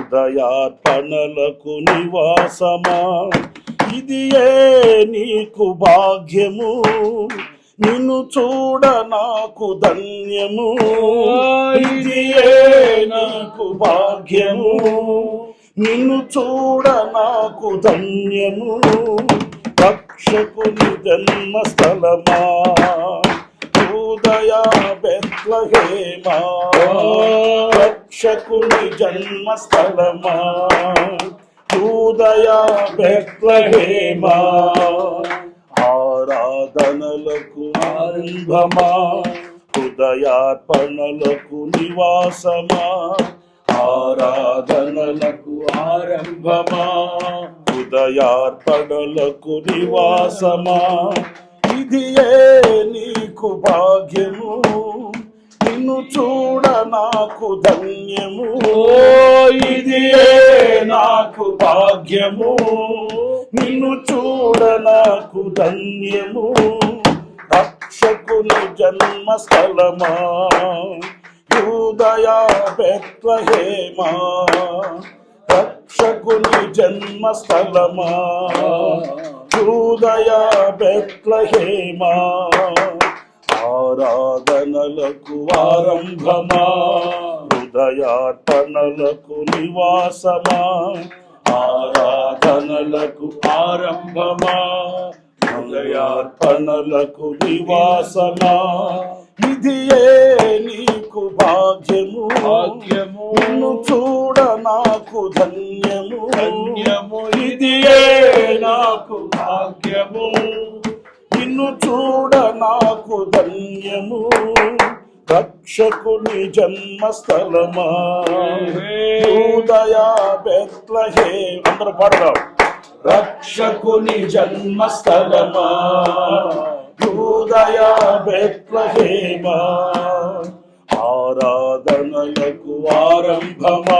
హృదయార్పణలకు నివాసమా? ఇది ఏ నీకు భాగ్యము? నిన్ను చూడ నాకు ధన్యము. ఇది ఏ నీకు భాగ్యము? నిన్ను చూడ నాకు ధన్యము. రక్షకుని జన్మస్థలమా? బెత్లహేమా? రక్షకుని జన్మస్థలమా? ఉదయ బెత్లహేమా? ఆరాధనలకు ఆరంభమా? హృదయార్పణలకు నివాసమా? ఆరాధనలకు ఆరంభమా? హృదయార్పణలకు నివాసమా? ఇది ఏ నీకు భాగ్యము. నిన్ను చూడ నాకు ధన్యము. ఇది ఏ నాకు భాగ్యము. నిన్ను చూడ నాకు ధన్యము. రక్షకుని జన్మస్థలమా. యూదయ బెత్లహేమా. రక్షకుని జన్మస్థలమా. యూదయ బెత్లహేమా. ఆరాధనలకు ఆరంభమా. హృదయార్పణలకు నివాసమా. ఆరాధనలకు ఆరంభమా. హృదయార్పణలకు నివాసమా. ఇది ఏ నీ నీకు భాగ్యము. భాగ్యము. నిన్ను చూడ నాకు ధన్యము. ధన్యము. ఇది నాకు భాగ్యము. నిన్ను చూడ నాకు ధన్యము. రక్షకుని జన్మస్థలమా. ఉదయ బెత్లహే. అందరూ పాడదాం. రక్షకుని జన్మస్థలమా. ఉదయ బెత్లహేమా. ఆరాధనలకు ఆరంభమా?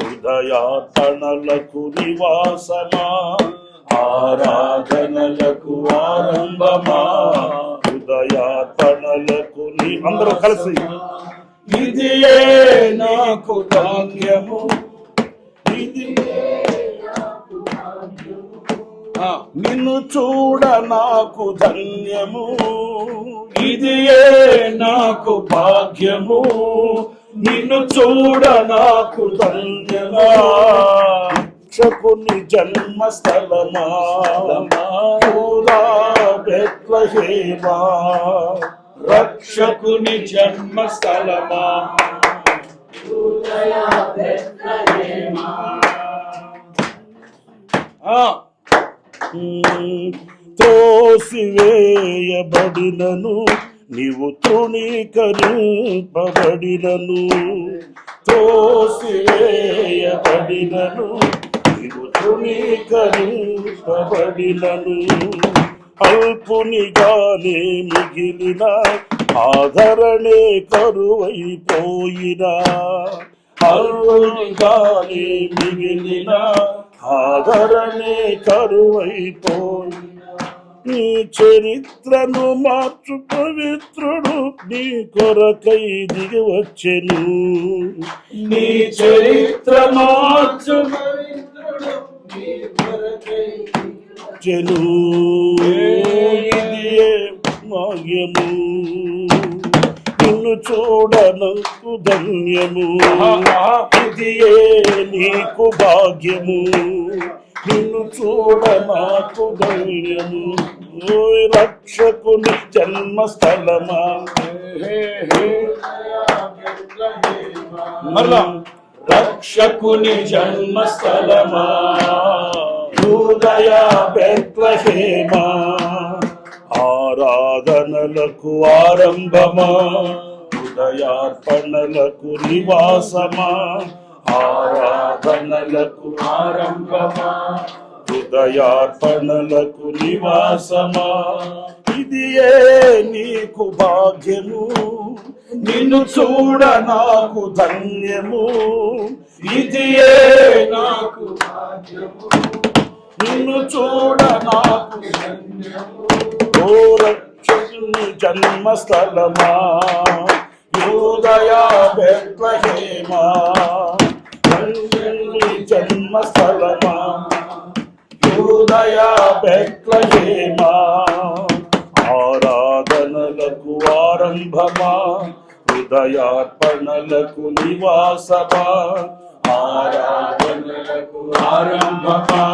హృదయాతనలకు నివాసమా? ఆరాధనలకు ఆరంభమా? హృదయాతనలకు అందరూ కలిసి. ఇది నాకు భాగ్యము ఇది నిన్ను చూడ నాకు ధన్యము. ఇది ఏ నాకు భాగ్యము? నిన్ను చూడ నాకు ధన్యమా? రక్షకుని జన్మస్థలమా? బెత్లహేమా? రక్షకుని జన్మస్థలమా? ఆ, త్రోసివేయబడినను నీవు తృణీకరింపబడినను. త్రోసివేయబడినను నీవు తృణీకరింపబడినను. అల్పునిగానే మిగిలిన ఆదరణే కరువైపోయినా. అల్పునిగానే మిగిలిన ఆదరణే కరువైపోయినా. నీ చరిత్రను మార్చు పవిత్రుడు నీ కొరకై దిగి వచ్చెను. నీ చరిత్ర మార్చు చెను ఇది ఏ భాగ్యము. నిన్ను చూడనకు ధన్యము. ఇది ఏ నీకు భాగ్యము. నిన్ను చూడ నాకు ధైర్యము రక్షకుని జన్మస్థలమా. మరలా. రక్షకుని జన్మస్థలమా. ఉదయ బెత్లహేమా. ఆరాధనలకు ఆరంభమా. ఉదయార్పణలకు నివాసమా. ఆరాధనలకు ఆరంభమా? హృదయార్పణలకు నివాసమా? ఇది నీకు భాగ్యము? నిన్ను చూడ నాకు ధన్యము. ఇది నాకు నిన్ను చూడ నాకు ఓ రక్షకుని జన్మస్థలమా? యోదయా బెత్లహేమా? రక్షకుని జన్మస్థలమా? యోదయా బెత్లహేమా? ఆరాధనలకు ఆరంభమా? హృదయార్పణలకు నివాసమా? ఆరాధనలకు ఆరంభమా?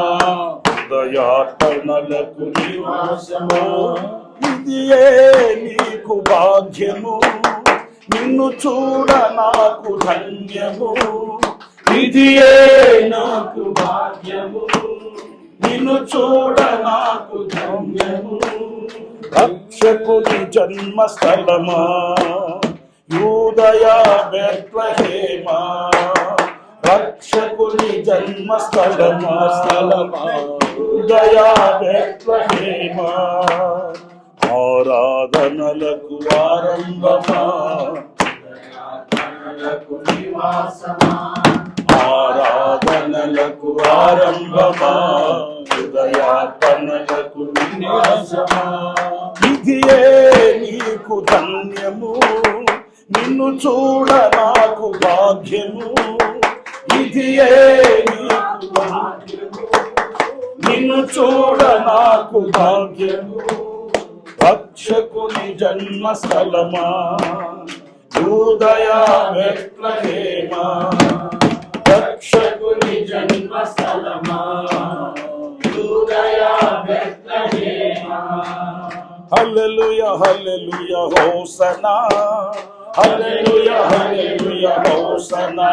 హృదయార్పణలకు నివాసమా? ఇదియే నీకు భాగ్యము నిన్ను చూడ నాకు ధన్యము? ఇది ఏ నాకు భాగ్యము. నిన్ను చూడ నాకు ధన్యము. రక్షకుని జన్మస్థలమా? యూదయా బెత్లహేమా? రక్షకుని జన్మస్థలమా? స్థలమా యూదయా బెత్లహేమా? ఆరాధనలకు ఆరంభమా? ఆరాధనలకు ఆరంభమా? హృదయార్పణలకు విన్యాసమా ఇదియే నీకు ధన్యము. నిన్ను చూడ నాకు భాగ్యము. ఇదియే నీకు భాగ్యము. నిన్ను చూడ నాకు భాగ్యము. రక్షకుని జన్మస్థలమా? వెట్ల హేమా రక్షకుని జన్మస్థలమా? యూదయా బెత్లహేమా hallelujah hallelujah hosanna. Hallelujah hallelujah hosanna.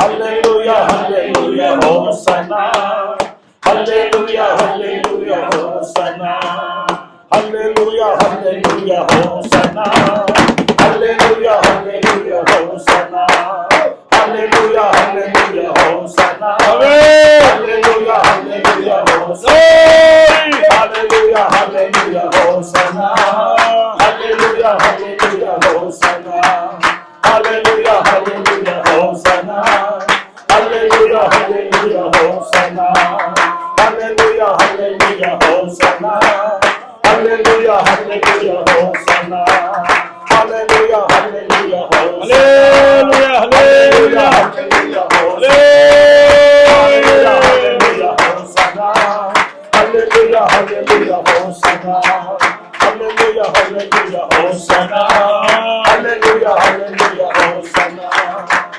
Hallelujah hallelujah hosanna. Hallelujah hallelujah hosanna. Hallelujah hallelujah hosanna.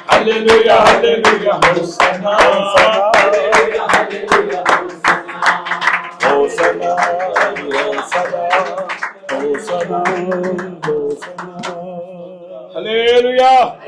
Hallelujah, hallelujah, Hosanna. Hallelujah, hallelujah, Hosanna. Hosanna, Hosanna, Hosanna. Hallelujah.